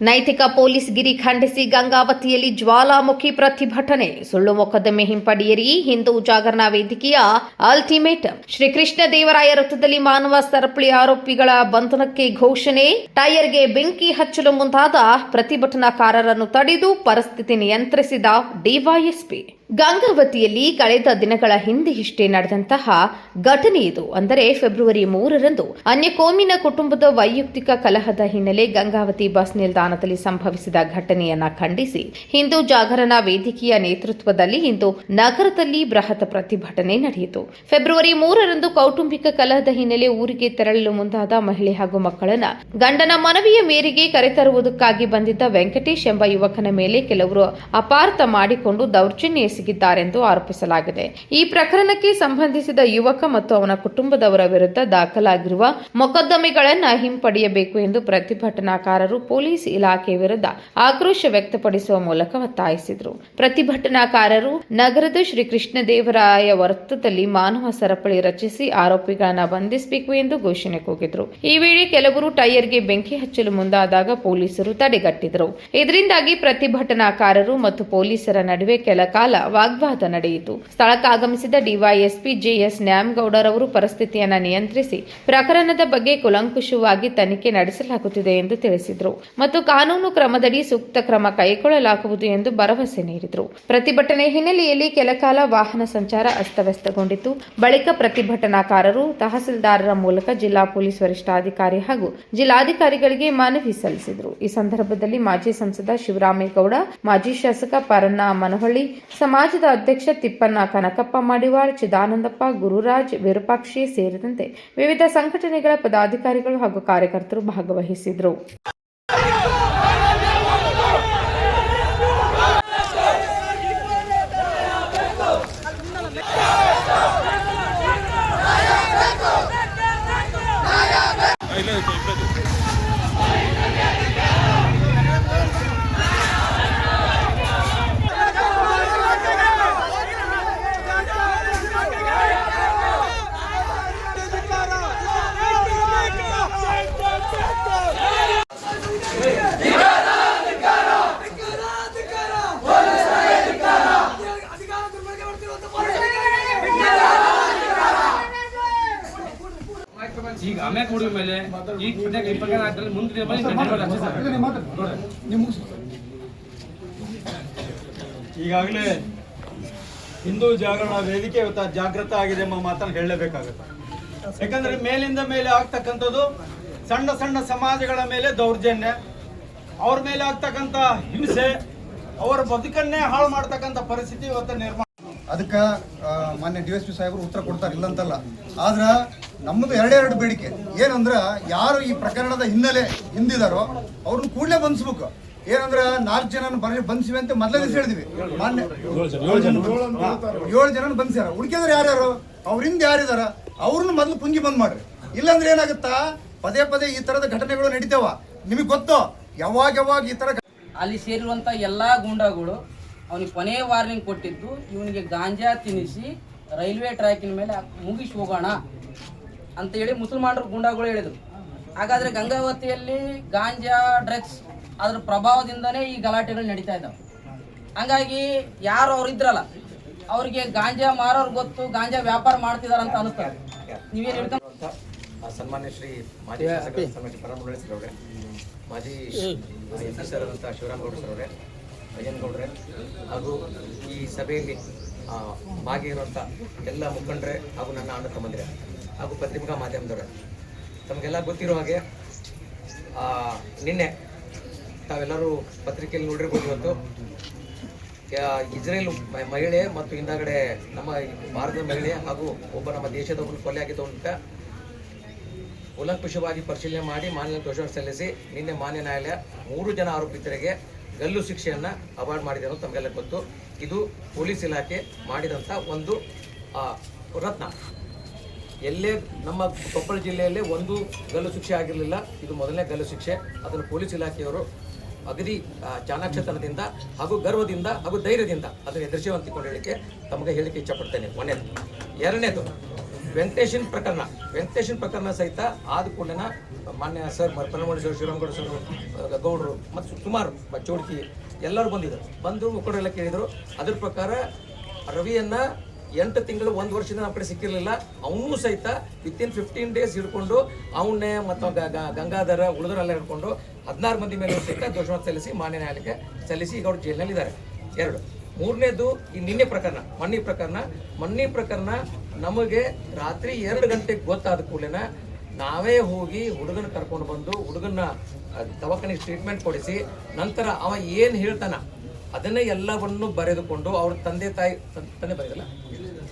ನೈತಿಕ ಪೊಲೀಸ್ ಗಿರಿ ಖಂಡಿಸಿ ಗಂಗಾವತಿಯಲ್ಲಿ ಜ್ವಾಲಾಮುಖಿ ಪ್ರತಿಭಟನೆ. ಸುಳ್ಳು ಮೊಕದ್ದಮೆ ಹಿಂಪಡೆಯಿರಿ. ಹಿಂದೂ ಜಾಗರಣಾ ವೇದಿಕೆಯ ಅಲ್ಟಿಮೇಟಮ್ ಶ್ರೀಕೃಷ್ಣ ದೇವರಾಯ ವೃತ್ತದಲ್ಲಿ ಮಾನವ ಸರಪಳಿ ಆರೋಪಿಗಳ ಬಂಧನಕ್ಕೆ ಘೋಷಣೆ. ಟೈರ್ಗೆ ಬೆಂಕಿ ಹಚ್ಚಲು ಮುಂದಾದ ಪ್ರತಿಭಟನಾಕಾರರನ್ನು ತಡೆದು ಪರಿಸ್ಥಿತಿ ನಿಯಂತ್ರಿಸಿದ ಡಿವೈಎಸ್ಪಿ. ಗಂಗಾವತಿಯಲ್ಲಿ ಕಳೆದ ದಿನಗಳ ಹಿಂದೆಯಷ್ಟೇ ನಡೆದಂತಹ ಘಟನೆ ಇದು. ಅಂದರೆ ಫೆಬ್ರವರಿ ಮೂರರಂದು ಅನ್ಯಕೋಮಿನ ಕುಟುಂಬದ ವೈಯಕ್ತಿಕ ಕಲಹದ ಹಿನ್ನೆಲೆ ಗಂಗಾವತಿ ಬಸ್ ನಿಲ್ದಾಣದಲ್ಲಿ ಸಂಭವಿಸಿದ ಘಟನೆಯನ್ನ ಖಂಡಿಸಿ ಹಿಂದೂ ಜಾಗರಣಾ ವೇದಿಕೆಯ ನೇತೃತ್ವದಲ್ಲಿ ಇಂದು ನಗರದಲ್ಲಿ ಬೃಹತ್ ಪ್ರತಿಭಟನೆ ನಡೆಯಿತು. ಫೆಬ್ರವರಿ ಮೂರರಂದು ಕೌಟುಂಬಿಕ ಕಲಹದ ಹಿನ್ನೆಲೆ ಊರಿಗೆ ತೆರಳಲು ಮುಂದಾದ ಮಹಿಳೆ ಹಾಗೂ ಮಕ್ಕಳನ್ನ ಗಂಡನ ಮನವಿಯ ಮೇರೆಗೆ ಕರೆತರುವುದಕ್ಕಾಗಿ ಬಂದಿದ್ದ ವೆಂಕಟೇಶ್ ಎಂಬ ಯುವಕನ ಮೇಲೆ ಕೆಲವರು ಅಪಾರ್ಥ ಮಾಡಿಕೊಂಡು ದೌರ್ಜನ್ಯ ಎಸಗಿದ್ದಾರೆಂದು ಆರೋಪಿಸಲಾಗಿದೆ. ಈ ಪ್ರಕರಣಕ್ಕೆ ಸಂಬಂಧಿಸಿದ ಯುವಕ ಮತ್ತು ಅವನ ಕುಟುಂಬದವರ ವಿರುದ್ಧ ದಾಖಲಾಗಿರುವ ಮೊಕದ್ದಮೆಗಳನ್ನ ಹಿಂಪಡೆಯಬೇಕು ಎಂದು ಪ್ರತಿಭಟನಾಕಾರರು ಪೊಲೀಸ್ ಇಲಾಖೆ ವಿರುದ್ಧ ಆಕ್ರೋಶ ವ್ಯಕ್ತಪಡಿಸುವ ಮೂಲಕ ಒತ್ತಾಯಿಸಿದರು. ಪ್ರತಿಭಟನಾಕಾರರು ನಗರದ ಶ್ರೀ ದೇವರಾಯ ವೃತ್ತದಲ್ಲಿ ಮಾನವ ಸರಪಳಿ ರಚಿಸಿ ಆರೋಪಿಗಳನ್ನ ಬಂಧಿಸಬೇಕು ಎಂದು ಘೋಷಣೆ ಕೂಗಿದರು. ಈ ವೇಳೆ ಕೆಲವರು ಟೈರ್ಗೆ ಬೆಂಕಿ ಹಚ್ಚಲು ಮುಂದಾದಾಗ ಪೊಲೀಸರು ತಡೆಗಟ್ಟಿದರು. ಇದರಿಂದಾಗಿ ಪ್ರತಿಭಟನಾಕಾರರು ಮತ್ತು ಪೊಲೀಸರ ನಡುವೆ ಕೆಲ ಕಾಲ ವಾಗ್ವಾದ ನಡೆಯಿತು. ಸ್ಥಳಕ್ಕಾಗಮಿಸಿದ ಡಿವೈಎಸ್ಪಿ ಜೆಎಸ್ ನ್ಯಾಮಗೌಡರವರು ಪರಿಸ್ಥಿತಿಯನ್ನು ನಿಯಂತ್ರಿಸಿ ಪ್ರಕರಣದ ಬಗ್ಗೆ ಕುಲಂಕುಷವಾಗಿ ತನಿಖೆ ನಡೆಸಲಾಗುತ್ತಿದೆ ಎಂದು ತಿಳಿಸಿದರು. ಮತ್ತು ಕಾನೂನು ಕ್ರಮದಡಿ ಸೂಕ್ತ ಕ್ರಮ ಕೈಗೊಳ್ಳಲಾಗುವುದು ಎಂದು ಭರವಸೆ ನೀಡಿದರು. ಪ್ರತಿಭಟನೆ ಹಿನ್ನೆಲೆಯಲ್ಲಿ ಕೆಲಕಾಲ ವಾಹನ ಸಂಚಾರ ಅಸ್ತವ್ಯಸ್ತಗೊಂಡಿತು ಬಳಿಕ ಪ್ರತಿಭಟನಾಕಾರರು, ತಹಸೀಲ್ದಾರರ ಮೂಲಕ ಜಿಲ್ಲಾ ಪೊಲೀಸ್ ವರಿಷ್ಠಾಧಿಕಾರಿ ಹಾಗೂ ಜಿಲ್ಲಾಧಿಕಾರಿಗಳಿಗೆ ಮನವಿ ಸಲ್ಲಿಸಿದರು. ಈ ಸಂದರ್ಭದಲ್ಲಿ ಮಾಜಿ ಸಂಸದ ಶಿವರಾಮೇಗೌಡ, ಮಾಜಿ ಶಾಸಕ ಪರನ್ನ ಮನಹಳ್ಳಿ ಸಮಾಜದ ಅಧ್ಯಕ್ಷ ತಿಪ್ಪಣ್ಣ ಕನಕಪ್ಪ ಮಡಿವಾಳ್ ಚಿದಾನಂದಪ್ಪ ಗುರುರಾಜ್ ವಿರೂಪಾಕ್ಷಿ ಸೇರಿದಂತೆ ವಿವಿಧ ಸಂಘಟನೆಗಳ ಪದಾಧಿಕಾರಿಗಳು ಹಾಗೂ ಕಾರ್ಯಕರ್ತರು ಭಾಗವಹಿಸಿದರು ಈಗ ಆಮೇಲೆ ಕೊಡುವ ಮೇಲೆ. ಈಗ ಸದ್ಯಕ್ಕೆ ಈ ಪ್ರಕಾರ ಆಗ್ತಾರೆ ಮುಂದೆ ಈಗಾಗಲೇ ಹಿಂದೂ ಜಾಗರಣ ವೇದಿಕೆ ಇವತ್ತು ಜಾಗೃತ ಆಗಿದೆ ಎಂಬ ಮಾತನ್ನು ಹೇಳಲೇಬೇಕಾಗುತ್ತೆ. ಯಾಕಂದ್ರೆ ಮೇಲಿಂದ ಮೇಲೆ ಆಗ್ತಕ್ಕಂಥದ್ದು ಸಣ್ಣ ಸಣ್ಣ ಸಮಾಜಗಳ ಮೇಲೆ ದೌರ್ಜನ್ಯ ಅವ್ರ ಮೇಲೆ ಆಗ್ತಕ್ಕಂಥ ಹಿಂಸೆ ಅವರ ಬದುಕನ್ನೇ ಹಾಳು ಮಾಡ್ತಕ್ಕಂಥ ಪರಿಸ್ಥಿತಿ ಇವತ್ತು ನಿರ್ಮಾಣ ಅದಕ್ಕೆ ಮಾನ್ಯ ಡಿ ಎಸ್ ಪಿ ಸಾಹೇಬರು ಉತ್ತರ ಕೊಡ್ತಾರೆ ಇಲ್ಲಂತಲ್ಲ. ಆದ್ರೆ ನಮ್ಮದು ಎರಡೆರಡು ಬೇಡಿಕೆ. ಏನಂದ್ರೆ ಯಾರು ಈ ಪ್ರಕರಣದ ಹಿನ್ನೆಲೆ ಹಿಂದಿದಾರೋ ಅವ್ರನ್ನ ಕೂಡಲೇ ಬಂಧಿಸ್ಬೇಕು. ಏನಂದ್ರೆ ನಾಲ್ಕು ಜನ ಬರ ಬಂದ್ಸಿವೆ ಅಂತ ಮೊದಲೇ ದಿವಸ ಹೇಳಿದ್ವಿ. ಮಾನ್ಯ ಏಳು ಜನ ಬಂಧಿಸ್ಯಾರ. ಹುಡುಕಿದ್ರೆ ಯಾರ್ಯಾರು? ಅವ್ರಿಂದ ಯಾರಿದಾರ? ಅವ್ರನ್ನ ಮೊದಲು ಪುಂಗಿ ಬಂದ್ ಮಾಡ್ರಿ. ಇಲ್ಲಾಂದ್ರೆ ಏನಾಗುತ್ತಾ? ಪದೇ ಪದೇ ಈ ತರದ ಘಟನೆಗಳು ನಡೀತಾವ. ನಿಮಗೆ ಗೊತ್ತೋ? ಯಾವಾಗ ಯಾವಾಗ ಈ ತರ ಅಲ್ಲಿ ಸೇರಿರುವಂತ ಎಲ್ಲಾ ಗೂಂಡಾಗಳು ಅವನಿಗೆ ಕೊನೆಯ ವಾರ್ನಿಂಗ್ ಕೊಟ್ಟಿದ್ದು ಇವನಿಗೆ ಗಾಂಜಾ ತಿನ್ನಿಸಿ ರೈಲ್ವೆ ಟ್ರ್ಯಾಕಿನ ಮೇಲೆ ಮುಗಿಸಿ ಹೋಗೋಣ. ಅಂತ ಹೇಳಿ ಮುಸಲ್ಮಾನರು ಗೂಂಡಾಗಳು ಹೇಳಿದರು. ಹಾಗಾದರೆ ಗಂಗಾವತಿಯಲ್ಲಿ ಗಾಂಜಾ ಡ್ರಗ್ಸ್ ಅದರ ಪ್ರಭಾವದಿಂದನೇ ಈ ಗಲಾಟೆಗಳು ನಡೀತಾ ಇದ್ದಾವೆ. ಹಂಗಾಗಿ ಯಾರು ಅವ್ರು ಇದ್ರಲ್ಲ ಅವ್ರಿಗೆ ಗಾಂಜಾ ಮಾರೋರು ಗೊತ್ತು ಗಾಂಜಾ ವ್ಯಾಪಾರ ಮಾಡ್ತಿದಾರ ಅಂತ ಅನಿಸ್ತಾರೆ ನೀವೇನು ಹೇಳ್ತಾ ಅಂತ ಆ ಸನ್ಮಾನ್ಯ ಶ್ರೀ ಮಾಜಿ ಶಾಸಕ ಸಮಿತಿ ಪರಮುರಳಿ ಸರ್ ಅವರೇ ಮಾಜಿ M P sir Shivaramagowda sir ಅವರೇ ಅಯ್ಯನಗೌಡ್ರೆ ಹಾಗೂ ಈ ಸಭೆಯಲ್ಲಿ ಭಾಗಿ ಭಾಗಿಯಾಗಿರುವಂಥ ಎಲ್ಲ ಮುಖಂಡರೇ ಹಾಗೂ ನನ್ನ ಅಣ್ಣ ತಮ್ಮಂದಿರೇ. ಹಾಗೂ ಪತ್ರಿಕಾ ಮಾಧ್ಯಮದವರೇ. ತಮಗೆಲ್ಲ ಗೊತ್ತಿರೋ ಹಾಗೆ ನಿನ್ನೆ ತಾವೆಲ್ಲರೂ ಪತ್ರಿಕೆಯಲ್ಲಿ ನೋಡಿರ್ಬೋದು ಇವತ್ತು. ಇಸ್ರೇಲ್ ಮಹಿಳೆ ಮತ್ತು ಹಿಂದಾಗಡೆ ನಮ್ಮ ಭಾರತದ ಮಹಿಳೆ ಹಾಗೂ ಒಬ್ಬ ನಮ್ಮ ದೇಶದ ಒಬ್ಬರು ಕೊಲೆ ಆಗಿದ್ದು ಅಂತ ಉಲಂಕುಷವಾಗಿ ಪರಿಶೀಲನೆ ಮಾಡಿ ಮಾನ್ಯ ದೋಷ ಸಲ್ಲಿಸಿ ನಿನ್ನೆ ಮಾನ್ಯ ನ್ಯಾಯಾಲಯ ಮೂರು ಜನ ಆರೋಪಿತರಿಗೆ ಗಲ್ಲು ಶಿಕ್ಷೆಯನ್ನು ಅವಾರ್ಡ್ ಮಾಡಿದೆ ಅನ್ನೋದು ತಮಗೆಲ್ಲ ಗೊತ್ತು. ಇದು ಪೊಲೀಸ್ ಇಲಾಖೆ ಮಾಡಿದಂಥ ಒಂದು ರತ್ನ. ಎಲ್ಲೇ ನಮ್ಮ ಕೊಪ್ಪಳ ಜಿಲ್ಲೆಯಲ್ಲೇ ಒಂದು ಗಲ್ಲು ಶಿಕ್ಷೆ ಆಗಿರಲಿಲ್ಲ. ಇದು ಮೊದಲನೇ ಗಲ್ಲು ಶಿಕ್ಷೆ. ಅದನ್ನು ಪೊಲೀಸ್ ಇಲಾಖೆಯವರು ಅಗದಿ ಚಾಣಾಕ್ಷತನದಿಂದ ಹಾಗೂ ಗರ್ವದಿಂದ ಹಾಗೂ ಧೈರ್ಯದಿಂದ ಅದನ್ನು ಎದುರಿಸುವಂತಿಕೊಂಡು ಹೇಳಿಕೆ ತಮಗೆ ಹೇಳಿಕೆ ಇಚ್ಛಪಡ್ತೇನೆ. ಒಂದೇ ಎರಡನೇದು, ವೆಂಕಟೇಶನ್ ಪ್ರಕರಣ. ವೆಂಕಟೇಶನ್ ಪ್ರಕರಣ ಸಹಿತ ಆದ ಕೂಡಲೇ ಮಾನ್ಯ sir Paramani sir, Shivaramagowda sir ಗೌಡರು ಮತ್ತು ಸುಮಾರು ಚೌಡ್ಕಿ ಎಲ್ಲರೂ ಬಂದಿದ್ದರು. ಬಂದು ಮುಖಂಡರೆಲ್ಲ ಕೇಳಿದರು. ಅದ್ರ ಪ್ರಕಾರ ರವಿಯನ್ನ ಎಂಟು ತಿಂಗಳು ಒಂದು ವರ್ಷದಿಂದ ನಮ್ಮ ಕಡೆ ಸಿಕ್ಕಿರಲಿಲ್ಲ. ಅವನು ಸಹಿತ ವಿತಿನ್ ಫಿಫ್ಟೀನ್ ಡೇಸ್ ಹಿಡ್ಕೊಂಡು ಅವನ್ನೇ ಮತ್ತು ಗಂಗಾಧರ ಉಳಿದರೆಲ್ಲ ಹಿಡ್ಕೊಂಡು ಹದಿನಾರು ಮಂದಿ ಮೇಲೆ ಸಹಿತ ದೋಷವನ್ನು ಸಲ್ಲಿಸಿ, ಮಾನ್ಯ ನ್ಯಾಯಾಲಯಕ್ಕೆ ಸಲ್ಲಿಸಿ ಈಗ ಅವರು ಜೈಲಿನಲ್ಲಿದ್ದಾರೆ ಎರಡು. ಮೂರನೇದು ಈ ನಿನ್ನೆ ಪ್ರಕರಣ ಮಣ್ಣಿ ಪ್ರಕರಣ. ಮಣ್ಣಿ ಪ್ರಕರಣ ನಮಗೆ ರಾತ್ರಿ ಎರಡು ಗಂಟೆಗೆ ಗೊತ್ತಾದ ಕೂಡಲೇ ನಾವೇ ಹೋಗಿ ಹುಡುಗನ ಕರ್ಕೊಂಡು ಬಂದು ಹುಡುಗನ ದವಾಖಾನೆಗೆ ಟ್ರೀಟ್ಮೆಂಟ್ ಕೊಡಿಸಿ ನಂತರ ಅವ ಏನು ಹೇಳ್ತಾನ ಅದನ್ನೇ ಎಲ್ಲವನ್ನು ಬರೆದುಕೊಂಡು ಅವ್ರ ತಂದೆ ತಾಯಿ, ತಂದೆ ಬರೆಯಲ್ಲ